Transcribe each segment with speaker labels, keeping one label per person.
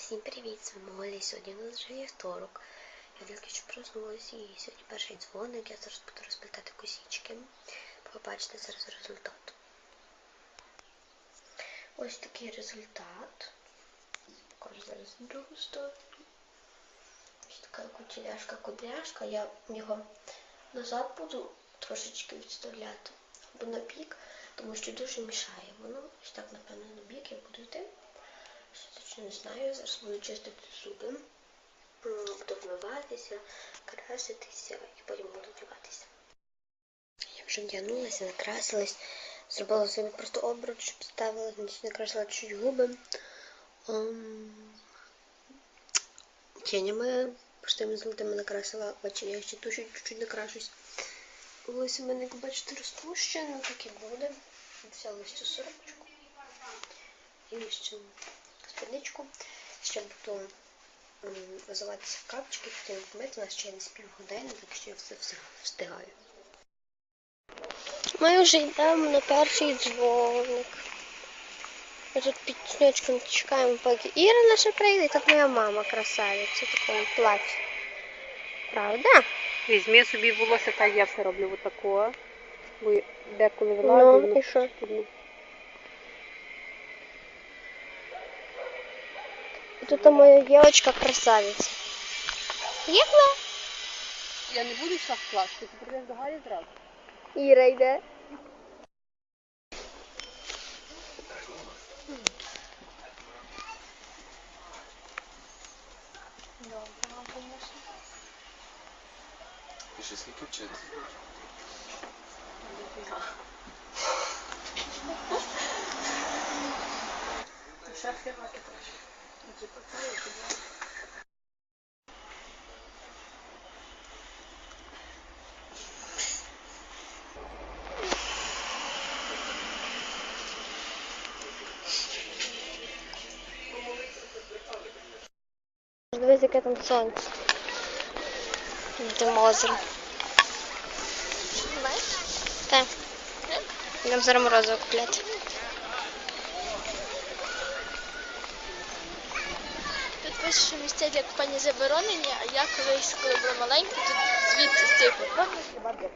Speaker 1: Всім привіт, з вами Оля. Сьогодні у нас вже вівторок. Я тільки що проснулася і сьогодні перший дзвоник. Я зараз буду розплітати косічки. Побачите зараз результат. Ось такий результат. Покажу зараз другу сторону. Ось така кучеряшка кудряшка. Я його назад буду трошечки відставляти або на бік, тому що дуже мішає. Воно ось так, напевно, на бік я буду йти. Ще точно не знаю, зараз буду чистити зуби, буду вмиватися, краситися і потім буду вдягатися. Я вже вдягнулася, накрасилась, зробила собі просто обруч, щоб ставила, накрасила чуть губи. Ем, Тінями простими золотими накрасила очі, я ще туші чуть-чуть накрашусь. Волосся в мене, як бачите, розпущено, так і буде. Взяла цю сорочку. І ще спідничку. Ще буду визиватися в капчики, хотіла помити, у нас ще не з півгодини, так що я все, все встигаю. Ми вже йдемо на перший дзвоник. Ми тут під снючком чекаємо, поки Іра наша прийде, і так моя мама красавиця такому платі. Правда?
Speaker 2: Візьми собі волосся, так я все роблю отакого. Бо деколи
Speaker 1: Ну,
Speaker 2: воно
Speaker 1: і що?
Speaker 2: потрібно.
Speaker 1: І тут моя дівчинка красавиця. Єхла?
Speaker 2: Я не буду йшла в клас, ти прийдеш до Галі зразу.
Speaker 1: Іра йде.
Speaker 3: І ще скільки вчити?
Speaker 1: Дивись, яке там сонце. Там озеро. Так. Нам зараз морозиво купляти.
Speaker 4: Пише, що місця купання заборонені, а я колись, коли була маленька, тут звідси з цієї платформи.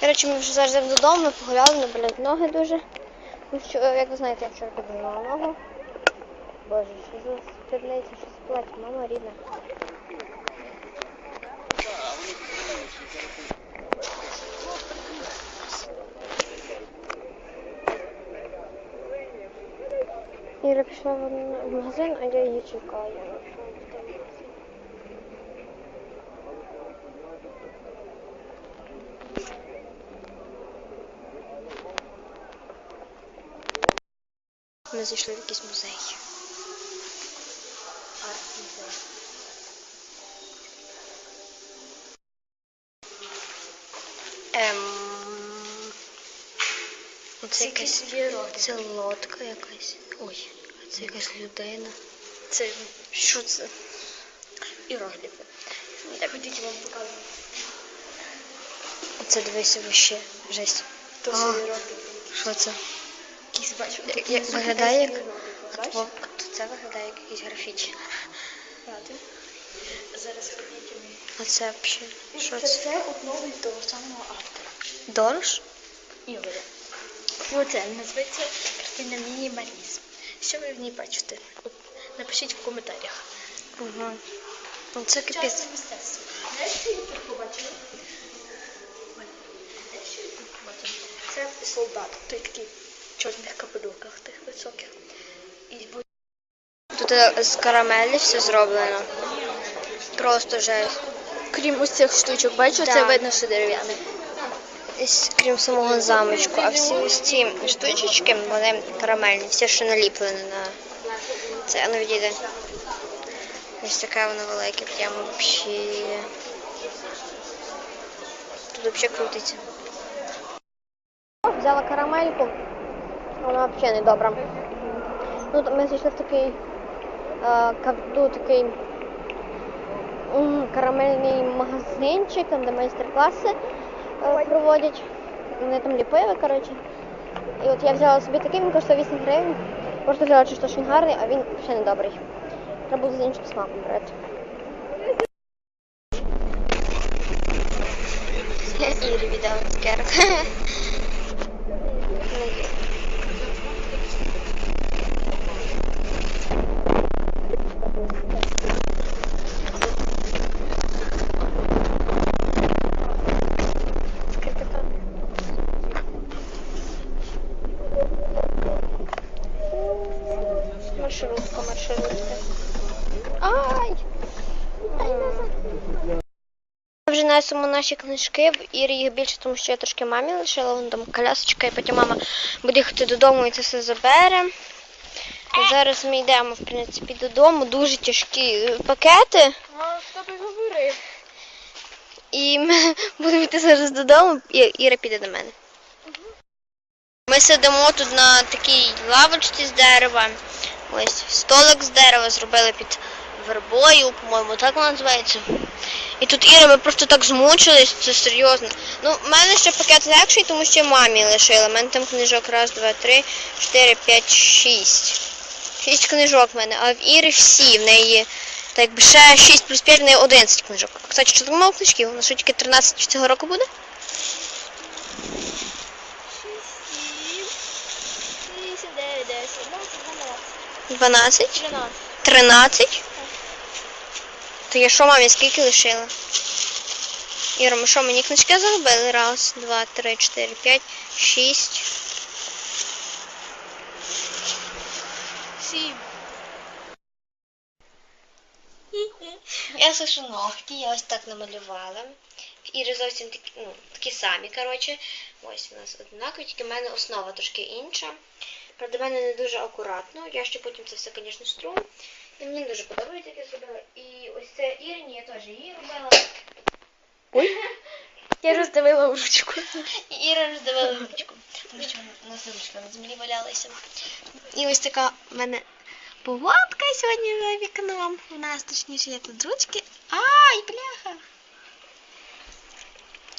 Speaker 1: Коротше, ми вже зараз додому, ми погуляли, не болять ноги дуже. Ну, як ви знаєте, я вчора підняла ногу. Боже, що за спідниця, що за платье, мама рідна. Іра пішла в магазин, а я її чекаю. Ми зайшли в якийсь музей. Арт-музей. Ем... Це якась це лодка якась. Ой, це якась людина. Це що це? Іерогліфи. Я хотіть вам показати. Оце дивися вообще жесть.
Speaker 4: То це іерогліфи.
Speaker 1: Що це?
Speaker 4: Якісь бачу.
Speaker 1: Як, як виглядає як. А то, а то це виглядає як якийсь графіті.
Speaker 4: Зараз ходіть.
Speaker 1: А це взагалі. Що
Speaker 4: Це
Speaker 1: це?
Speaker 4: все одного і того самого автора.
Speaker 1: Дорож?
Speaker 4: Ігоря. І оце називається картина мінімалізм. Що ви в ній бачите? От напишіть в коментарях.
Speaker 1: Угу. Ну це капець.
Speaker 4: Мистецтво. Знаєш, я тут побачила? Ой, я тут побачила? Це солдат, той такий в чорних капелюках тих високих. І
Speaker 1: Тут е, з карамелі все зроблено. Просто жесть.
Speaker 4: крім ось цих штучок, бачу, це видно, що дерев'яне.
Speaker 1: Крім самого замочку. А всі ось ці штучечки, вони карамельні, все, що наліплено на це. А ну відійде. Ось таке воно велике, прямо взагалі. Тут взагалі крутиться. Взяла карамельку. Вона взагалі не добра. Ну, ми зайшли в такий кавду, такий карамельний магазинчик, там де майстер-класи проводять. Вони там ліпили, коротше. І от я взяла собі такий, він коштує 8 гривень. Просто взяла що він гарний, а він ще не добрий. Треба буде з іншим смаком брати. Я віддала відео Маршрутка, вже несемо наші книжки, в Ірі їх більше, тому що я трошки мамі лишила, вон там колясочка, і потім мама буде їхати додому і це все забере. Зараз ми йдемо, в принципі, додому. Дуже тяжкі е, пакети.
Speaker 4: А з тобою говорив.
Speaker 1: І ми будемо йти зараз додому, і Іра піде до мене. Ми сидимо тут на такій лавочці з дерева. Ось столик з дерева зробили під вербою, по-моєму, так вона називається. І тут Іра, ми просто так змучились, це серйозно. Ну, в мене ще пакет легший, тому що мамі лишила. У мене там книжок раз, два, три, чотири, п'ять, шість. Шість книжок в мене, а в Іри всі. В неї так якби ще 6 плюс 5, в неї 11 книжок. А, кстати, що так мало книжків? У нас що тільки 13 цього року буде?
Speaker 4: Вісім, дев'ять, десять, одинадцять,
Speaker 1: 12?
Speaker 4: дванадцять,
Speaker 1: 13? То я що мамі скільки лишила? Іра, ми що, мені книжки загубили? Раз, два, три, чотири, п'ять, шість.
Speaker 4: Сім.
Speaker 1: Я сушу ногті, я ось так намалювала. Іри зовсім такі, ну, такі самі, коротше. Ось у нас однакові, тільки в мене основа трошки інша. Правда, в мене не дуже акуратно. Я ще потім це все, звісно, стру. І мені дуже подобається, як я зробила. І ось це Ірині, я теж її робила.
Speaker 4: Я роздавила в ручку.
Speaker 1: І Іра роздавала ручку, тому що у нас ручка на землі валялася. І ось така в мене поводка сьогодні за вікном. У нас точніше є тут ручки. Ай, бляха!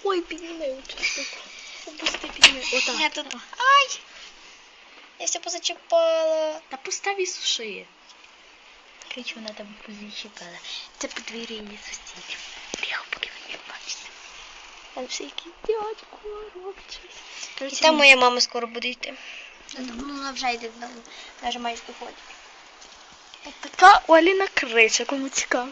Speaker 4: Ой, підніми оцю штуку. Опусти, підніми. Отак.
Speaker 1: Я тут. Ай! Я все позачіпала.
Speaker 4: Та постав і суши. Крич, вона там позачіпала. Це подвір'я сусідів. Тихо, поки ви не бачите. Там все якийсь дядько робчий.
Speaker 1: І там моя мама скоро буде йти. Ну, вона вже йде додому. Вже майже доходить.
Speaker 4: Така Оліна крича, кому цікаво.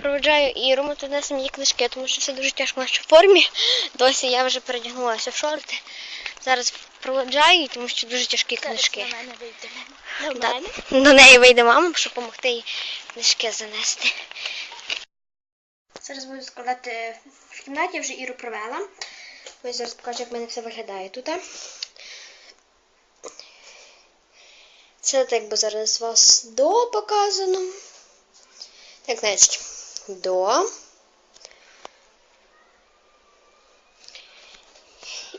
Speaker 1: Проведжаю Іру, ми тут несемо її книжки, тому що все дуже тяжко в нашій формі. Досі я вже передягнулася в шорти. Зараз проведжаю її, тому що дуже тяжкі книжки.
Speaker 4: До мене вийде мама. До
Speaker 1: Да.
Speaker 4: мене?
Speaker 1: До неї вийде мама, щоб допомогти їй книжки занести. Зараз буду складати в кімнаті, я вже Іру провела. Ось зараз покажу, як в мене все виглядає тут. Це так би зараз вас до показано. Так, значить, до.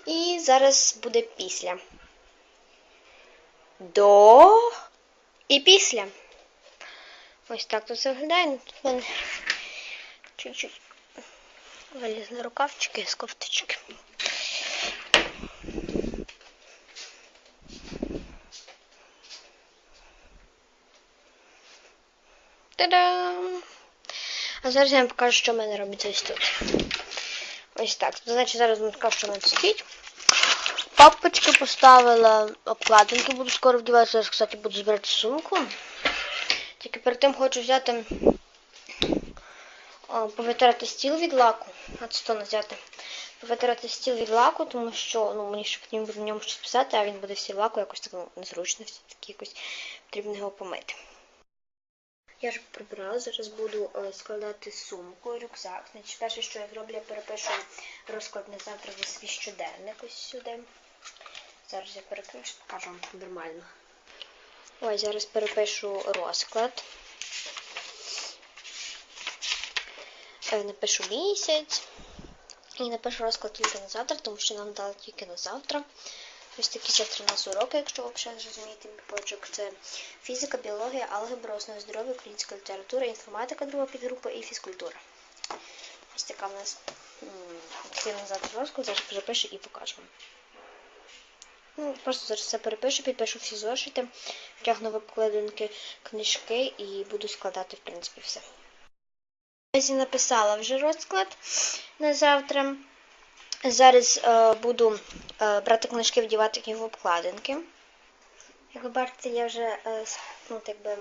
Speaker 1: І зараз буде після. До і після. Ось так тут виглядає. Тут мене чуть-чуть вилізли рукавчики з кофточки. Та-дам! А зараз я вам покажу, що в мене робиться ось тут. Ось так. Тут, значить, зараз що стоїть. Папочки поставила, обкладинки буду скоро вдівати. Зараз, кстати, буду збирати сумку. Тільки перед тим хочу взяти повитирати стіл від лаку. А це не взяти. Повитирати стіл від лаку, тому що ну, мені ще буде в ньому щось писати, а він буде всі лаку, якось так ну, незручно, все таки якось потрібно його помити. Я вже прибрала, зараз буду е, складати сумку, рюкзак. Значить, перше, що я зроблю, я перепишу розклад на завтра за свій щоденник ось сюди. Зараз я перекрию, щоб покажу вам нормально. Ось зараз перепишу розклад. Е, Напишу місяць. І напишу розклад тільки на завтра, тому що нам дали тільки на завтра. Ось такі у нас уроки, якщо взагалі зрозумієте мій почок. Це фізика, біологія, алгебра, основи здоров'я, українська література, інформатика, друга підгрупа і фізкультура. Ось така в нас м, такий на завтра розклад, зараз запишу і покажу вам. Ну, просто зараз все перепишу, підпишу всі зошити, втягну в книжки і буду складати, в принципі, все. Я написала вже розклад на завтра. Зараз е, буду е, брати книжки, вдівати їх в обкладинки. Як ви бачите, я вже е, ну, так би,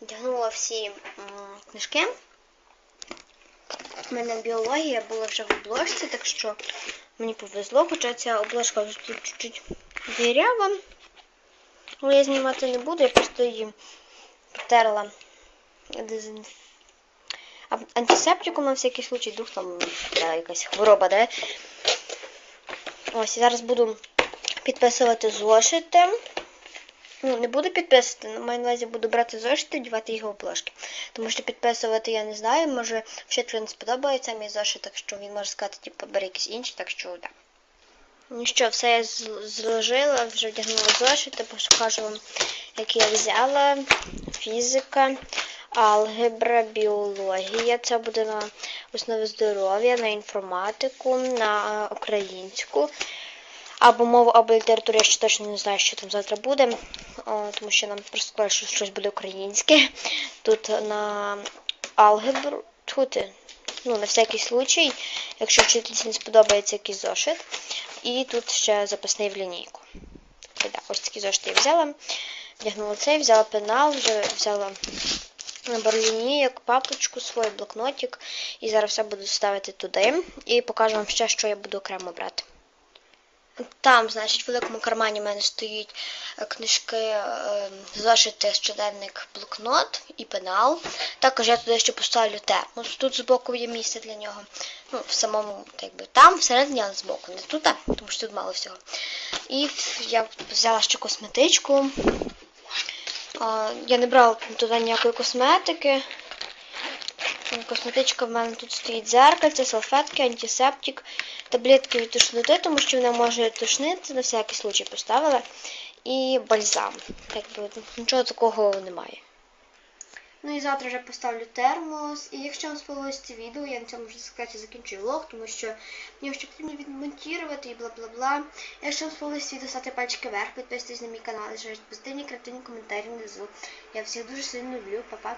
Speaker 1: вдягнула всі м, книжки. У мене біологія була вже в обложці, так що мені повезло, хоча ця обложка вже тут чуть-чуть дірява. Але я знімати не буду, я просто її потерла дезінф... а- на всякий случай, вдруг там да, якась хвороба, да? Ось, і зараз буду підписувати зошити. Ну, не буду підписувати, на маю на увазі буду брати зошити і вдівати його обложки. Тому що підписувати я не знаю, може вчителю не сподобається мій зошит, так що він може сказати, типу, бери якийсь інший, так що так. Ну що, все я зложила, вже вдягнула зошити, покажу вам, які я взяла. Фізика, алгебра, біологія. Це буде на основі здоров'я, на інформатику, на е, українську. Або мову, або літературу, я ще точно не знаю, що там завтра буде, тому що нам просто сказали, що щось буде українське. Тут на алгебру, тут, ну, на всякий случай, якщо вчительці не сподобається якийсь зошит. І тут ще записний в лінійку. Ось такі зошити я взяла. Вдягнула цей, взяла пенал, вже взяла набор лінійок, папочку свою, блокнотик. І зараз все буду ставити туди. І покажу вам ще, що я буду окремо брати. Там, значить, в великому кармані в мене стоїть е, книжки, е, зошити, щоденник, блокнот і пенал. Також я туди ще поставлю термос. Тут збоку є місце для нього. Ну, в самому, так би, там, всередині, але збоку, не тут, тому що тут мало всього. І я взяла ще косметичку. Я не брала туди ніякої косметики. Косметичка в мене тут стоїть зеркальце, салфетки, антисептик, таблетки від тошноти, тому що вона може тошнити, на всякий случай поставила. І бальзам. Якби нічого такого немає. Ну і завтра вже поставлю термос. І якщо вам сподобалось це відео, я на цьому вже сказати закінчую влог, тому що мені ще потрібно відмонтувати і бла-бла-бла. Якщо вам сподобалось відео, ставте пальчики вверх, підписуйтесь на мій канал, лишайте позитивні креативні коментарі внизу. Я всіх дуже сильно люблю, па-па.